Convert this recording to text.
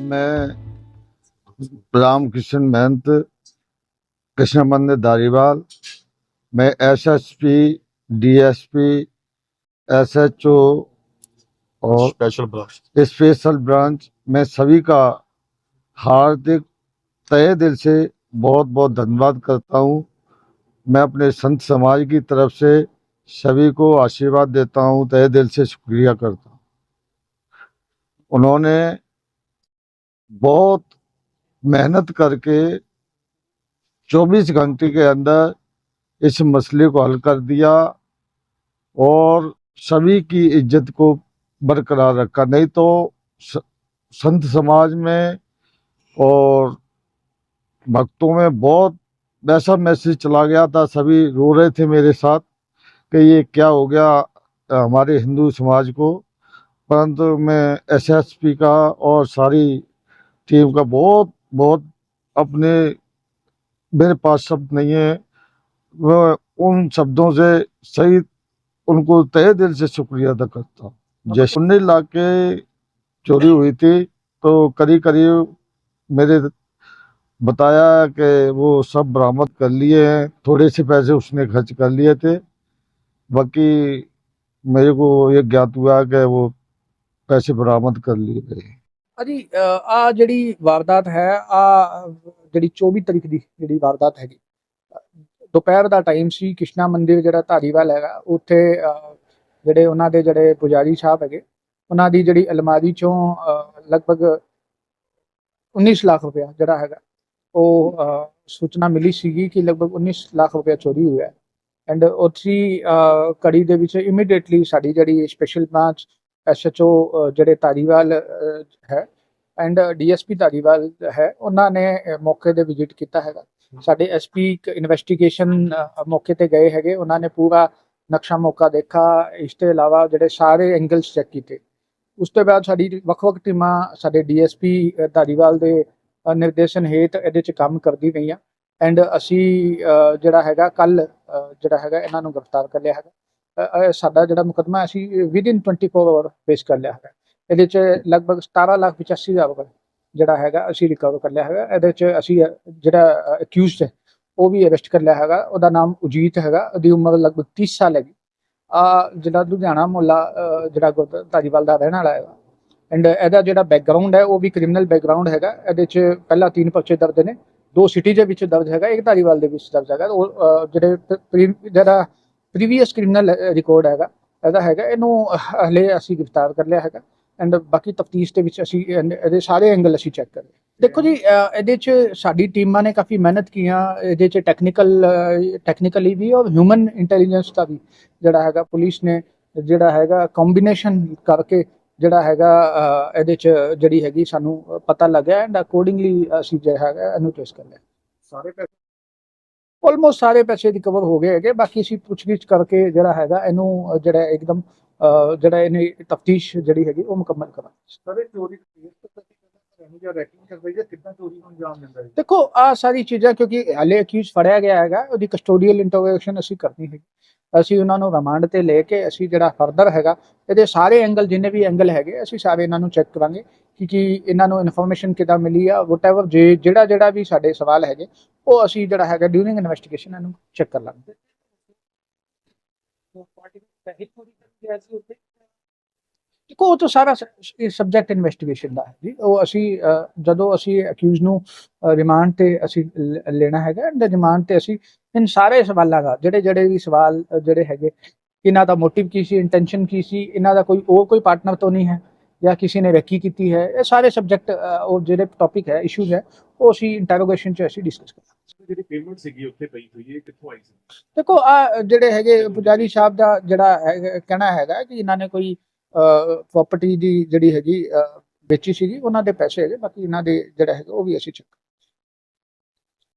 मैं रामकृष्ण महंत कृष्ण मंदिर धारीवाल मैं एसएसपी डीएसपी एसएचओ और स्पेशल ब्रांच स्पेशल ब्रांच मैं सभी का हार्दिक तय दिल से बहुत बहुत धन्यवाद करता हूँ। मैं अपने संत समाज की तरफ़ से सभी को आशीर्वाद देता हूँ तय दिल से शुक्रिया करता हूँ। उन्होंने बहुत मेहनत करके 24 घंटे के अंदर इस मसले को हल कर दिया और सभी की इज़्ज़त को बरकरार रखा। नहीं तो संत समाज में और भक्तों में बहुत वैसा मैसेज चला गया था, सभी रो रहे थे मेरे साथ कि ये क्या हो गया हमारे हिंदू समाज को। परंतु मैं एसएसपी का और सारी टीम का बहुत बहुत अपने, मेरे पास शब्द नहीं है। मैं उन शब्दों से सही, उनको तय दिल से शुक्रिया अदा करता हूँ। जैसे उन्नीस लाख के चोरी हुई थी तो करीब करीब मेरे बताया कि वो सब बरामद कर लिए हैं। थोड़े से पैसे उसने खर्च कर लिए थे। बाकी मेरे को ये ज्ञात हुआ कि वो पैसे बरामद कर लिए गए। ਅਜੀ ਆ ਜਿਹੜੀ ਵਾਰਦਾਤ ਹੈ, ਆ ਜਿਹੜੀ 24 ਤਰੀਕ ਦੀ ਜਿਹੜੀ ਵਾਰਦਾਤ ਹੈਗੀ, ਦੁਪਹਿਰ ਦਾ ਟਾਈਮ ਸੀ, ਕ੍ਰਿਸ਼ਨਾ ਮੰਦਿਰ ਜਿਹੜਾ ਧਾਰੀਵਾਲ ਹੈਗਾ, ਉੱਥੇ ਜਿਹੜੇ ਉਹਨਾਂ ਦੇ ਜਿਹੜੇ ਪੁਜਾਰੀ ਸਾਹਿਬ ਹੈਗੇ, ਉਹਨਾਂ ਦੀ ਜਿਹੜੀ ਅਲਮਾਰੀ ਚੋਂ ਲਗਭਗ 19 ਲੱਖ ਰੁਪਇਆ ਜਿਹੜਾ ਹੈਗਾ, ਉਹ ਸੂਚਨਾ ਮਿਲੀ ਸੀਗੀ ਕਿ ਲਗਭਗ 19 ਲੱਖ ਰੁਪਇਆ ਚੋਰੀ ਹੋਇਆ ਐਂਡ ਉੱਥੇ ਕੜੀ ਦੇ ਵਿੱਚ ਇਮੀਡੀਏਟਲੀ ਸਾਡੀ ਜਿਹੜੀ ਸਪੈਸ਼ਲ ਬ੍ਰਾਂਚ ਐਸਐਚਓ ਜਿਹੜੇ ਧਾਰੀਵਾਲ ਹੈ ਐਂਡ ਡੀਐਸਪੀ ਧਾਰੀਵਾਲ ਹੈ ਉਹਨਾਂ ਨੇ ਮੌਕੇ ਤੇ ਵਿਜ਼ਿਟ ਕੀਤਾ ਹੈਗਾ। ਸਾਡੇ ਐਸਪੀ ਇਨਵੈਸਟੀਗੇਸ਼ਨ ਮੌਕੇ ਤੇ ਗਏ ਹੈਗੇ ਉਹਨਾਂ ਨੇ ਪੂਰਾ ਨਕਸ਼ਾ ਮੌਕਾ ਦੇਖਾ ਇਸ ਤੋਂ ਇਲਾਵਾ ਜਿਹੜੇ ਸਾਰੇ ਐਂਗਲਸ ਚੈੱਕ ਕੀਤੇ। ਉਸ ਤੋਂ ਬਾਅਦ ਸਾਡੀ ਵੱਖ-ਵੱਖ ਟੀਮਾਂ ਸਾਡੇ ਡੀਐਸਪੀ ਧਾਰੀਵਾਲ ਦੇ ਨਿਰਦੇਸ਼ਨ ਹੇਠ ਇਹਦੇ 'ਚ ਕੰਮ ਕਰਦੀ ਪਈਆਂ। ਐਂਡ ਅਸੀਂ ਜਿਹੜਾ ਹੈਗਾ ਕੱਲ ਜਿਹੜਾ ਹੈਗਾ ਇਹਨਾਂ ਨੂੰ ਗ੍ਰਿਫਤਾਰ ਕਰ ਲਿਆ ਹੈਗਾ। ਸਾਡਾ ਜਿਹੜਾ ਮੁਕਦਮਾ ਅਸੀਂ ਵਿਦਿਨ 24 ਆਵਰ ਪੇਸ਼ ਕਰ ਲਿਆ ਹੈਗਾ। ਇਹਦੇ 'ਚ ਲਗਭਗ 17 ਲੱਖ 85 ਹਜ਼ਾਰ ਜਿਹੜਾ ਹੈਗਾ, ਅਸੀਂ ਰਿਕਵਰ ਕਰ ਲਿਆ ਹੈਗਾ। ਇਹਦੇ 'ਚ ਅਸੀਂ ਜਿਹੜਾ ਅਕਿਊਜ਼ਡ ਹੈ, ਉਹ ਵੀ ਅਰੈਸਟ ਕਰ ਲਿਆ ਹੈਗਾ। ਉਹਦਾ ਨਾਮ ਉਜੀਤ ਹੈਗਾ। ਉਹਦੀ ਉਮਰ ਲਗਭਗ 30 ਸਾਲ ਹੈਗੀ। ਆ ਜਿਹੜਾ ਲੁਧਿਆਣਾ ਮੁਹੱਲਾ ਜਿਹੜਾ ਗੁਰਦ- ਧਾਰੀਵਾਲ ਦਾ ਰਹਿਣ ਵਾਲਾ ਹੈਗਾ। ਐਂਡ ਇਹਦਾ ਜਿਹੜਾ ਬੈਕਗ੍ਰਾਉਂਡ ਹੈ, ਉਹ ਵੀ ਕ੍ਰਿਮੀਨਲ ਬੈਕਗ੍ਰਾਉਂਡ ਹੈਗਾ। ਇਹਦੇ 'ਚ ਪਹਿਲਾਂ ਤਿੰਨ ਪਰਚੇ ਦਰਜ ਨੇ। ਦੋ ਸਿਟੀ ਦੇ ਵਿੱਚ ਦਰਜ ਹੈਗਾ, ਇੱਕ ਧਾਰੀਵਾਲ ਦੇ ਵਿੱਚ ਦਰਜ ਹੈਗਾ। ਉਹ ਜਿਹੜੇ ਜਿਹੜਾ ਪ੍ਰੀਵੀਅਸ ਕ੍ਰਿਮੀਨਲ ਰਿਕਾਰਡ ਹੈਗਾ, ਇਹਦਾ ਹੈਗਾ, ਇਹਨੂੰ ਹਲੇ ਅਸੀਂ ਗ੍ਰਿਫਤਾਰ ਕਰ ਲਿਆ ਹੈਗਾ ਐਂਡ ਬਾਕੀ ਤਫਤੀਸ਼ ਦੇ ਵਿੱਚ ਅਸੀਂ ਇਹਦੇ ਸਾਰੇ ਐਂਗਲ ਅਸੀਂ ਚੈੱਕ ਕਰ ਰਹੇ ਦੇਖੋ ਜੀ ਇਹਦੇ 'ਚ ਸਾਡੀ ਟੀਮਾਂ ਨੇ ਕਾਫੀ ਮਿਹਨਤ ਕੀਆਂ, ਇਹਦੇ 'ਚ ਟੈਕਨੀਕਲ ਟੈਕਨੀਕਲੀ ਵੀ ਔਰ ਹਿਊਮਨ ਇੰਟੈਲੀਜੈਂਸ ਦਾ ਵੀ ਜਿਹੜਾ ਹੈਗਾ, ਪੁਲਿਸ ਨੇ ਜਿਹੜਾ ਹੈਗਾ ਕੰਬੀਨੇਸ਼ਨ ਕਰਕੇ ਜਿਹੜਾ ਹੈਗਾ ਇਹਦੇ 'ਚ ਜਿਹੜੀ ਹੈਗੀ ਸਾਨੂੰ ਪਤਾ ਲੱਗਿਆ ਐਂਡ ਅਕੋਰਡਿੰਗਲੀ ਅਸੀਂ ਜਿਹੜਾ ਹੈਗਾ, ਇਹਨੂੰ ਟੈਸਟ ਕਰ ਲਿਆ। ਸਾਰੇ ਆਲਮੋਸਟ ਸਾਰੇ ਪੈਸੇ ਰਿਕਵਰ ਹੋ ਗਏ ਹੈਗੇ ਬਾਕੀ ਅਸੀਂ ਪੁੱਛਗਿੱਛ ਕਰਕੇ ਜਿਹੜਾ ਹੈਗਾ ਇਹਨੂੰ ਜਿਹੜਾ ਇੱਕਦਮ ਜਿਹੜਾ ਇਹਨੇ ਤਫਤੀਸ਼ ਜਿਹੜੀ ਹੈਗੀ ਉਹ ਮੁਕੰਮਲ ਕਰਾਂਗੇ। ਸਾਰੇ ਚੋਰੀ ਦੇਖੋ ਆ ਸਾਰੀ ਚੀਜ਼ਾਂ ਕਿਉਂਕਿ ਹਲੇ ਅਕਿਊਜ਼ ਫੜਿਆ ਗਿਆ ਹੈਗਾ ਉਹਦੀ ਕਸਟੋਡੀਅਲ ਇੰਟਰੋਗੇਸ਼ਨ ਅਸੀਂ ਕਰਨੀ ਹੈਗੀ। ਅਸੀਂ ਉਹਨਾਂ ਨੂੰ ਰਿਮਾਂਡ ਤੇ ਲੈ ਕੇ ਅਸੀਂ ਜਿਹੜਾ ਫਰਦਰ ਹੈਗਾ ਇਹਦੇ ਸਾਰੇ ਐਂਗਲ ਜਿੰਨੇ ਵੀ ਐਂਗਲ ਹੈਗੇ ਅਸੀਂ ਸਾਰੇ ਇਹਨਾਂ ਨੂੰ ਚੈੱਕ ਕਰਾਂਗੇ ਕਿ ਕੀ ਇਹਨਾਂ ਨੂੰ ਇਨਫੋਰਮੇਸ਼ਨ ਕਿੱਦਾਂ ਮਿਲੀ ਆ ਵਟਐਵਰ ਜੇ ਜਿਹੜਾ ਜਿਹੜਾ ਵੀ ਸਾਡੇ ਸਵਾਲ ਹੈਗੇ ਉਹ ਅਸੀਂ ਜਿਹੜਾ ਹੈਗਾ ਡਿਊਰਿੰਗ ਇਨਵੈਸਟੀਗੇਸ਼ਨ ਇਹਨੂੰ ਚੈੱਕ ਕਰ ਲਾਂਗੇ। ਦੇਖੋ ਉਹ ਤਾਂ ਸਾਰਾ ਸਬਜੈਕਟ ਇਨਵੈਸਟੀਗੇਸ਼ਨ ਦਾ ਹੈ ਜੀ। ਉਹ ਅਸੀਂ ਜਦੋਂ ਅਸੀਂ ਅਕਿਊਜ਼ ਨੂੰ ਰਿਮਾਂਡ ਤੇ ਅਸੀਂ ਲੈਣਾ ਹੈਗਾ ਐਂਡ ਰਿਮਾਂਡ ਤੇ ਅਸੀਂ ਇਨ ਸਾਰੇ ਸਵਾਲਾਂ ਦਾ ਜਿਹੜੇ ਜਿਹੜੇ ਵੀ ਸਵਾਲ ਜਿਹੜੇ ਹੈਗੇ ਇਹਨਾਂ ਦਾ ਮੋਟਿਵ ਕੀ ਸੀ ਇੰਟੈਂਸ਼ਨ ਕੀ ਸੀ ਇਹਨਾਂ ਦਾ ਕੋਈ ਉਹ ਕੋਈ ਪਾਰਟਨਰ ਤਾਂ ਨਹੀਂ ਹੈ। ਜਾਂ ਕਿਸੇ ਨੇ ਰੈਕੀ ਕੀਤੀ ਹੈ ਇਹ ਸਾਰੇ ਸਬਜੈਕਟ ਉਹ ਜਿਹੜੇ ਟੌਪਿਕ ਹੈ ਇਸ਼ੂਜ਼ ਹੈ ਉਹ ਅਸੀਂ ਇੰਟਰੋਗੇਸ਼ਨ ਚ ਅਸੀਂ ਡਿਸਕਸ ਕਰਾਂਗੇ। ਜਿਹੜੀ ਪੇਮੈਂਟ ਸੀਗੀ ਉੱਥੇ ਪਈ ਹੋਈ ਹੈ ਕਿੱਥੋਂ ਆਈ ਸੀ? ਦੇਖੋ ਆ ਜਿਹੜੇ ਹੈਗੇ ਪੁਜਾਰੀ ਸਾਹਿਬ ਦਾ ਜਿਹੜਾ ਕਹਿਣਾ ਹੈਗਾ ਕਿ ਇਹਨਾਂ ਨੇ ਕੋਈ ਪ੍ਰਾਪਰਟੀ ਦੀ ਜਿਹੜੀ ਹੈਗੀ ਵੇਚੀ ਸੀਗੀ ਉਹਨਾਂ ਦੇ ਪੈਸੇ ਹੈਗੇ ਬਾਕੀ ਇਹਨਾਂ ਦੇ ਜਿਹੜਾ ਹੈਗਾ ਉਹ ਵੀ ਅਸੀਂ ਚੈੱਕ